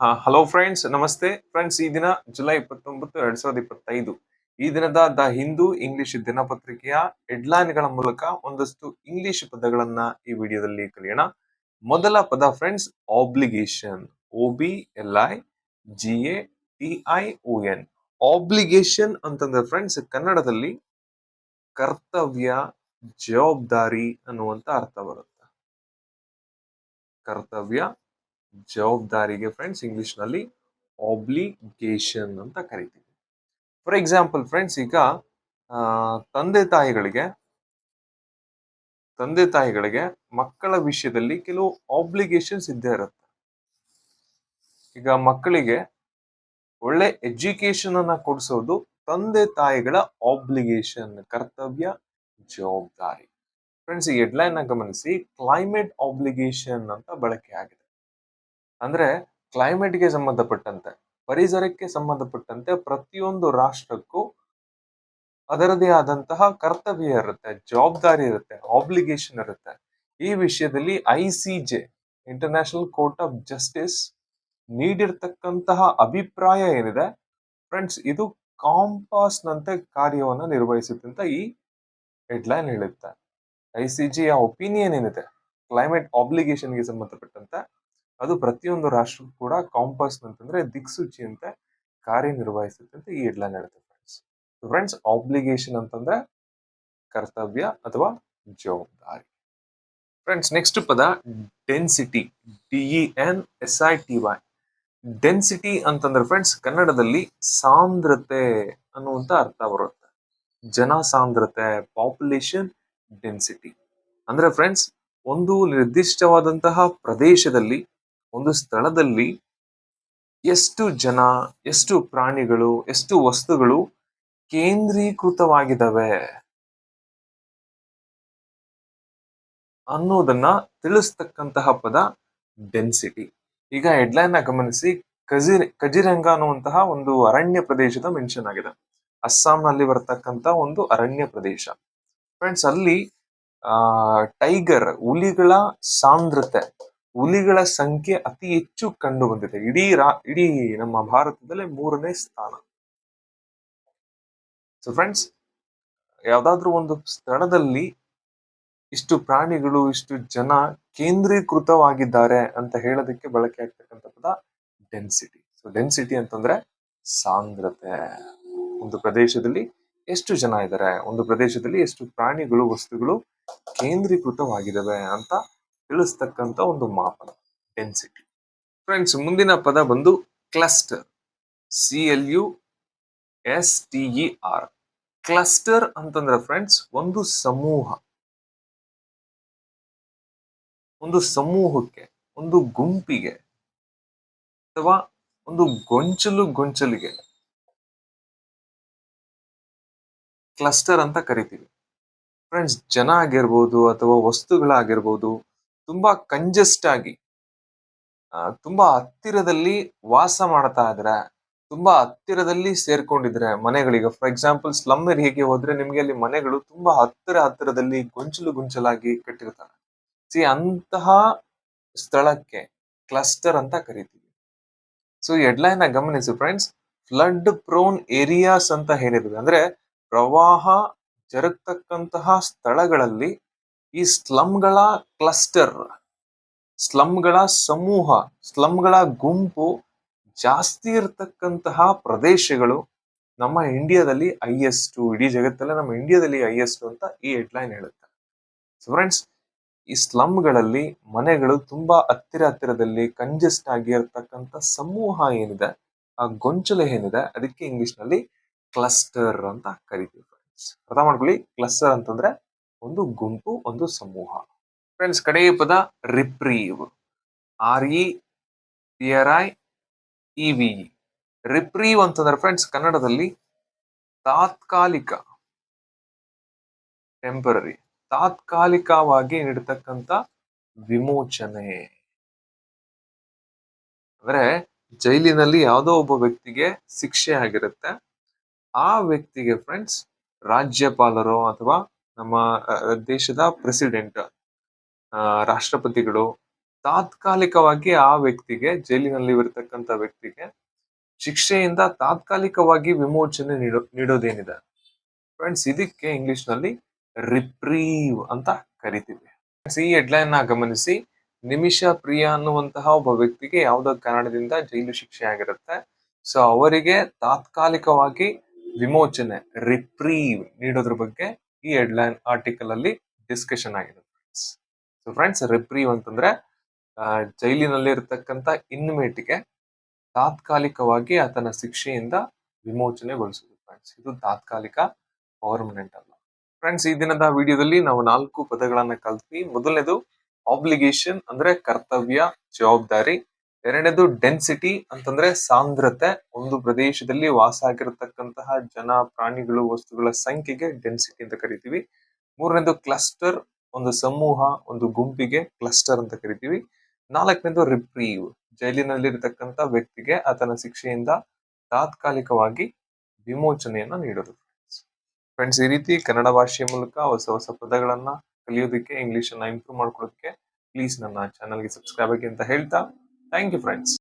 Hello friends ನಮಸ್ತೆ. Friends ಈ ದಿನ ಜುಲೈ ಇಪ್ಪತ್ತೊಂಬತ್ತು, ಎರಡ್ ಸಾವಿರದ ಇಪ್ಪತ್ತೈದು. ಈ ದಿನದ ದ ಹಿಂದೂ ಇಂಗ್ಲಿಷ್ ದಿನಪತ್ರಿಕೆಯ ಹೆಡ್ಲೈನ್ಗಳ ಮೂಲಕ ಒಂದಷ್ಟು ಇಂಗ್ಲಿಷ್ ಪದಗಳನ್ನ ಈ ವಿಡಿಯೋದಲ್ಲಿ ಕಲಿಯೋಣ. ಮೊದಲ ಪದ friends obligation O B L I G A T I O N obligation ಅಂತಂದ್ರೆ ಫ್ರೆಂಡ್ಸ್ ಕನ್ನಡದಲ್ಲಿ ಕರ್ತವ್ಯ, ಜವಾಬ್ದಾರಿ ಅನ್ನುವಂತ ಅರ್ಥ ಬರುತ್ತೆ. ಕರ್ತವ್ಯ ಜವಾಬ್ದಾರಿಗೆ ಫ್ರೆಂಡ್ಸ್ ಇಂಗ್ಲಿಷ್ನಲ್ಲಿ ಆಬ್ಲಿಗೇಷನ್ ಅಂತ ಕರಿತೀವಿ. ಫಾರ್ ಎಕ್ಸಾಂಪಲ್ ಫ್ರೆಂಡ್ಸ್ ಈಗ ತಂದೆ ತಾಯಿಗಳಿಗೆ ತಂದೆ ತಾಯಿಗಳಿಗೆ ಮಕ್ಕಳ ವಿಷಯದಲ್ಲಿ ಕೆಲವು ಆಬ್ಲಿಗೇಷನ್ಸ್ ಇದ್ದೇ ಇರುತ್ತೆ. ಈಗ ಮಕ್ಕಳಿಗೆ ಒಳ್ಳೆ ಎಜುಕೇಶನ್ ಅನ್ನ ಕೊಡಿಸೋದು ತಂದೆ ತಾಯಿಗಳ ಆಬ್ಲಿಗೇಷನ್ ಕರ್ತವ್ಯ, ಜವಾಬ್ದಾರಿ. ಫ್ರೆಂಡ್ಸ್ ಈ ಹೆಡ್ಲೈನ್ನ ಗಮನಿಸಿ ಕ್ಲೈಮೇಟ್ ಆಬ್ಲಿಗೇಷನ್ ಅಂತ ಬಳಕೆ ಆಗಿದೆ. ಅಂದ್ರೆ ಕ್ಲೈಮೇಟ್ಗೆ ಸಂಬಂಧಪಟ್ಟಂತೆ, ಪರಿಸರಕ್ಕೆ ಸಂಬಂಧಪಟ್ಟಂತೆ ಪ್ರತಿಯೊಂದು ರಾಷ್ಟ್ರಕ್ಕೂ ಅದರದೇ ಆದಂತಹ ಕರ್ತವ್ಯ ಇರುತ್ತೆ, ಜವಾಬ್ದಾರಿ ಇರುತ್ತೆ ಆಬ್ಲಿಗೇಷನ್ ಇರುತ್ತೆ. ಈ ವಿಷಯದಲ್ಲಿ I C J international court of justice ನೀಡಿರ್ತಕ್ಕಂತಹ ಅಭಿಪ್ರಾಯ ಏನಿದೆ ಫ್ರೆಂಡ್ಸ್ ಇದು ಕಾಂಪಾಸ್ನಂತೆ ಕಾರ್ಯವನ್ನು ನಿರ್ವಹಿಸುತ್ತೆ ಅಂತ ಈ ಹೆಡ್ಲೈನ್ ಹೇಳುತ್ತೆ. ಐ ಸಿ ಜಿಯ ಒಪಿನಿಯನ್ ಏನಿದೆ ಕ್ಲೈಮೇಟ್ ಆಬ್ಲಿಗೇಷನ್ಗೆ ಸಂಬಂಧಪಟ್ಟಂತೆ. ಅದು ಪ್ರತಿಯೊಂದು ರಾಷ್ಟ್ರಕ್ಕೂ ಕೂಡ ಕಾಂಪಾಸ್ ಅಂತಂದ್ರೆ ದಿಕ್ಸೂಚಿಯಂತೆ ಕಾರ್ಯನಿರ್ವಹಿಸುತ್ತೆ ಅಂತ ಈ ಹೇಳುತ್ತೆ ಫ್ರೆಂಡ್ಸ್ ಫ್ರೆಂಡ್ಸ್ ಆಬ್ಲಿಗೇಷನ್ ಅಂತಂದ್ರೆ ಕರ್ತವ್ಯ ಅಥವಾ ಜವಾಬ್ದಾರಿ. ಫ್ರೆಂಡ್ಸ್ ನೆಕ್ಸ್ಟ್ ಪದ density D E N S I T Y density ಅಂತಂದ್ರೆ ಫ್ರೆಂಡ್ಸ್ ಕನ್ನಡದಲ್ಲಿ ಸಾಂದ್ರತೆ ಅನ್ನುವಂತ ಅರ್ಥ ಬರುತ್ತೆ. ಜನ ಸಾಂದ್ರತೆ ಪಾಪ್ಯುಲೇಷನ್ ಡೆನ್ಸಿಟಿ ಅಂದ್ರೆ ಫ್ರೆಂಡ್ಸ್ ಒಂದು ನಿರ್ದಿಷ್ಟವಾದಂತಹ ಪ್ರದೇಶದಲ್ಲಿ ಒಂದು ಸ್ಥಳದಲ್ಲಿ ಎಷ್ಟು ಜನ, ಎಷ್ಟು ಪ್ರಾಣಿಗಳು, ಎಷ್ಟು ವಸ್ತುಗಳು ಕೇಂದ್ರೀಕೃತವಾಗಿದ್ದಾವೆ ಅನ್ನೋದನ್ನ ತಿಳಿಸ್ತಕ್ಕಂತಹ ಪದ ಡೆನ್ಸಿಟಿ ಈಗ ಹೆಡ್ಲೈನ್ನ ಗಮನಿಸಿ, ಕಜಿರ್, ಕಜಿರಂಗ ಅನ್ನುವಂತಹ ಒಂದು ಅರಣ್ಯ ಪ್ರದೇಶದ ಮೆನ್ಷನ್ ಆಗಿದೆ. ಅಸ್ಸಾಂನಲ್ಲಿ ಬರ್ತಕ್ಕಂತ ಒಂದು ಅರಣ್ಯ ಪ್ರದೇಶ. ಫ್ರೆಂಡ್ಸ್ ಅಲ್ಲಿ ಟೈಗರ್ ಹುಲಿಗಳ ಸಾಂದ್ರತೆ ಹುಲಿಗಳ ಸಂಖ್ಯೆ ಅತಿ ಹೆಚ್ಚು ಕಂಡು ಬಂದಿದೆ ಇಡೀ ರಾ, ಇಡೀ ನಮ್ಮ ಭಾರತದಲ್ಲೇ ಮೂರನೇ ಸ್ಥಾನ. ಸೊ ಫ್ರೆಂಡ್ಸ್ ಯಾವ್ದಾದ್ರು ಒಂದು ಸ್ಥಳದಲ್ಲಿ ಇಷ್ಟು ಪ್ರಾಣಿಗಳು, ಇಷ್ಟು ಜನ ಕೇಂದ್ರೀಕೃತವಾಗಿದ್ದಾರೆ ಅಂತ ಹೇಳೋದಕ್ಕೆ ಬಳಕೆ ಆಗ್ತಕ್ಕಂಥ ಪದ ಡೆನ್ಸಿಟಿ ಸೊ ಡೆನ್ಸಿಟಿ ಅಂತಂದ್ರೆ ಸಾಂದ್ರತೆ. ಒಂದು ಪ್ರದೇಶದಲ್ಲಿ ಎಷ್ಟು ಜನ ಇದ್ದಾರೆ? ಒಂದು ಪ್ರದೇಶದಲ್ಲಿ ಎಷ್ಟು ಪ್ರಾಣಿಗಳು, ವಸ್ತುಗಳು ಕೇಂದ್ರೀಕೃತವಾಗಿದ್ದಾವೆ ಅಂತ ತಿಳಿಸ್ತಕ್ಕಂಥ ಒಂದು ಮಾಪನ ಡೆನ್ಸಿಟಿ ಫ್ರೆಂಡ್ಸ್ ಮುಂದಿನ ಪದ ಬಂದು cluster C L U S T E R cluster ಅಂತಂದ್ರೆ ಫ್ರೆಂಡ್ಸ್ ಒಂದು ಸಮೂಹ. ಒಂದು ಸಮೂಹಕ್ಕೆ, ಒಂದು ಗುಂಪಿಗೆ ಅಥವಾ ಒಂದು ಗೊಂಚಲು ಗೊಂಚಲಿಗೆ. ಕ್ಲಸ್ಟರ್ ಅಂತ ಕರಿತೀವಿ. ಫ್ರೆಂಡ್ಸ್ ಜನ ಆಗಿರ್ಬೋದು ಅಥವಾ ವಸ್ತುಗಳಾಗಿರ್ಬೋದು ತುಂಬಾ ಕಂಜೆಸ್ಟ್ ಆಗಿ ತುಂಬಾ ಹತ್ತಿರದಲ್ಲಿ ವಾಸ ಮಾಡ್ತಾ ಇದ್ರೆ, ತುಂಬಾ ಹತ್ತಿರದಲ್ಲಿ ಸೇರ್ಕೊಂಡಿದ್ರೆ ಮನೆಗಳಿಗೆ. ಫಾರ್ ಎಕ್ಸಾಂಪಲ್ ಸ್ಲಮ್ ಏರಿಯಾಗೆ ಹೋದ್ರೆ ನಿಮ್ಗೆ ಅಲ್ಲಿ ಮನೆಗಳು ತುಂಬಾ ಹತ್ತಿರ ಹತ್ತಿರದಲ್ಲಿ ಗೊಂಚಲು ಗುಂಚಲಾಗಿ ಕಟ್ಟಿರ್ತಾರೆ. ಸಿ ಅಂತಹ ಸ್ಥಳಕ್ಕೆ ಕ್ಲಸ್ಟರ್ ಅಂತ ಕರಿತೀವಿ. ಸೊ ಹೆಡ್ಲೈನ್ ಗಮನಿಸಿ ಫ್ರೆಂಡ್ಸ್ ಫ್ಲಡ್ ಪ್ರೋನ್ ಏರಿಯಾಸ್ ಅಂತ ಹೇಳಿದ್ವಿ ಅಂದ್ರೆ ಪ್ರವಾಹ ಜರುಗ್ತಕ್ಕಂತಹ ಸ್ಥಳಗಳಲ್ಲಿ ಈ ಸ್ಲಮ್ಗಳ ಕ್ಲಸ್ಟರ್, ಸ್ಲಮ್ಗಳ ಸಮೂಹ, ಸ್ಲಮ್ಗಳ ಗುಂಪು ಜಾಸ್ತಿ ಇರತಕ್ಕಂತಹ ಪ್ರದೇಶಗಳು ನಮ್ಮ ಇಂಡಿಯಾದಲ್ಲಿ ಹೈಯೆಸ್ಟ್, ಇಡೀ ಜಗತ್ತಲ್ಲೇ ನಮ್ಮ ಇಂಡಿಯಾದಲ್ಲಿ ಹೈಯೆಸ್ಟ್ ಅಂತ ಈ ಹೆಡ್ಲೈನ್ ಹೇಳುತ್ತೆ. ಸೊ ಫ್ರೆಂಡ್ಸ್ ಈ ಸ್ಲಮ್ಗಳಲ್ಲಿ ಮನೆಗಳು ತುಂಬಾ ಹತ್ತಿರ ಹತ್ತಿರದಲ್ಲಿ ಕಂಜೆಸ್ಟ್ ಆಗಿರ್ತಕ್ಕಂಥ ಸಮೂಹ ಏನಿದೆ, ಆ ಗೊಂಚಲ ಏನಿದೆ, ಅದಕ್ಕೆ ಇಂಗ್ಲಿಷ್ನಲ್ಲಿ ಕ್ಲಸ್ಟರ್ ಅಂತ ಕರಿತೀವಿ ಫ್ರೆಂಡ್ಸ್ ಅರ್ಥ ಮಾಡ್ಕೊಳ್ಳಿ, ಕ್ಲಸ್ಟರ್ ಅಂತಂದ್ರೆ ಒಂದು ಗುಂಪು, ಒಂದು ಸಮೂಹ. ಫ್ರೆಂಡ್ಸ್ ಕಡೆಯ ಪದ reprieve R E R I E V reprieve ಅಂತಂದ್ರೆ ಫ್ರೆಂಡ್ಸ್ ಕನ್ನಡದಲ್ಲಿ ತಾತ್ಕಾಲಿಕ ಟೆಂಪರರಿ ತಾತ್ಕಾಲಿಕವಾಗಿ ನೀಡತಕ್ಕಂತ ವಿಮೋಚನೆ. ಅಂದ್ರೆ ಜೈಲಿನಲ್ಲಿ ಯಾವುದೋ ಒಬ್ಬ ವ್ಯಕ್ತಿಗೆ ಶಿಕ್ಷೆ ಆಗಿರುತ್ತೆ. ಆ ವ್ಯಕ್ತಿಗೆ ಫ್ರೆಂಡ್ಸ್ ರಾಜ್ಯಪಾಲರು ಅಥವಾ ನಮ್ಮ ದೇಶದ ಪ್ರೆಸಿಡೆಂಟ್ ರಾಷ್ಟ್ರಪತಿಗಳು ತಾತ್ಕಾಲಿಕವಾಗಿ ಆ ವ್ಯಕ್ತಿಗೆ, ಜೈಲಿನಲ್ಲಿ ಇರತಕ್ಕಂತ ವ್ಯಕ್ತಿಗೆ ಶಿಕ್ಷೆಯಿಂದ ತಾತ್ಕಾಲಿಕವಾಗಿ ವಿಮೋಚನೆ ನೀಡೋ, ನೀಡೋದೇನಿದೆ? ಫ್ರೆಂಡ್ಸ್ ಇದಕ್ಕೆ ಇಂಗ್ಲಿಷ್ನಲ್ಲಿ ರಿಪ್ರೀವ್ ಅಂತ ಕರಿತೀವಿ. ಈ ಹೆಡ್ಲೈನ್ನ ಗಮನಿಸಿ, ನಿಮಿಷ ಪ್ರಿಯ ಅನ್ನುವಂತಹ ಒಬ್ಬ ವ್ಯಕ್ತಿಗೆ ಯಾವುದೋ ಕಾರಣದಿಂದ ಜೈಲು ಶಿಕ್ಷೆ ಆಗಿರುತ್ತೆ. ಸೊ ಅವರಿಗೆ ತಾತ್ಕಾಲಿಕವಾಗಿ ವಿಮೋಚನೆ ರಿಪ್ರೀವ್ ನೀಡೋದ್ರ ಬಗ್ಗೆ ಈ ಹೆಡ್ಲೈನ್ ಆರ್ಟಿಕಲ್ ಅಲ್ಲಿ ಡಿಸ್ಕಷನ್ ಆಗಿದೆ ಫ್ರೆಂಡ್ಸ್ ಸೊ ಫ್ರೆಂಡ್ಸ್ ರಿಪ್ರೀವ್ ಅಂತಂದ್ರೆ ಜೈಲಿನಲ್ಲಿ ಇರತಕ್ಕಂತ ಇನ್ಮೇಟ್ಗೆ ತಾತ್ಕಾಲಿಕವಾಗಿ ಆತನ ಶಿಕ್ಷೆಯಿಂದ ವಿಮೋಚನೆಗೊಳಿಸುವುದು ಫ್ರೆಂಡ್ಸ್ ಇದು ತಾತ್ಕಾಲಿಕ ಪರ್ಮನೆಂಟ್ ಅಲ್ಲ. ಫ್ರೆಂಡ್ಸ್ ಈ ದಿನದ ವಿಡಿಯೋದಲ್ಲಿ ನಾವು ನಾಲ್ಕು ಪದಗಳನ್ನ ಕಲ್ತ್ವಿ. ಮೊದಲನೇದು ಆಬ್ಲಿಗೇಷನ್ ಅಂದ್ರೆ ಕರ್ತವ್ಯ, ಜವಾಬ್ದಾರಿ. ಎರಡನೇದು ಡೆನ್ಸಿಟಿ ಅಂತಂದ್ರೆ ಸಾಂದ್ರತೆ. ಒಂದು ಪ್ರದೇಶದಲ್ಲಿ ವಾಸ ಆಗಿರತಕ್ಕಂತಹ ಜನ, ಪ್ರಾಣಿಗಳು, ವಸ್ತುಗಳ ಸಂಖ್ಯೆಗೆ ಡೆನ್ಸಿಟಿ ಅಂತ ಕರಿತೀವಿ. ಮೂರನೇದು ಕ್ಲಸ್ಟರ್ ಒಂದು ಸಮೂಹ, ಒಂದು ಗುಂಪಿಗೆ ಕ್ಲಸ್ಟರ್ ಅಂತ ಕರಿತೀವಿ. ನಾಲ್ಕನೇದು ರಿಪ್ರೀವ್ ಜೈಲಿನಲ್ಲಿರತಕ್ಕಂಥ ವ್ಯಕ್ತಿಗೆ ಆತನ ಶಿಕ್ಷೆಯಿಂದ ತಾತ್ಕಾಲಿಕವಾಗಿ ವಿಮೋಚನೆಯನ್ನ ನೀಡೋದು. ಫ್ರೆಂಡ್ಸ್ ಈ ರೀತಿ ಕನ್ನಡ ಭಾಷೆಯ ಮೂಲಕ ಹೊಸ ಹೊಸ ಪದಗಳನ್ನ ಕಲಿಯೋದಕ್ಕೆ ಇಂಗ್ಲಿಷ್ ಅನ್ನ ಇಂಪ್ರೂವ್ ಮಾಡ್ಕೊಳ್ಳೋದಕ್ಕೆ ಪ್ಲೀಸ್ ನನ್ನ ಚಾನಲ್ಗೆ ಸಬ್ಸ್ಕ್ರೈಬ್ ಆಗಿ ಅಂತ ಹೇಳ್ತಾ ಥ್ಯಾಂಕ್ ಯು ಫ್ರೆಂಡ್ಸ್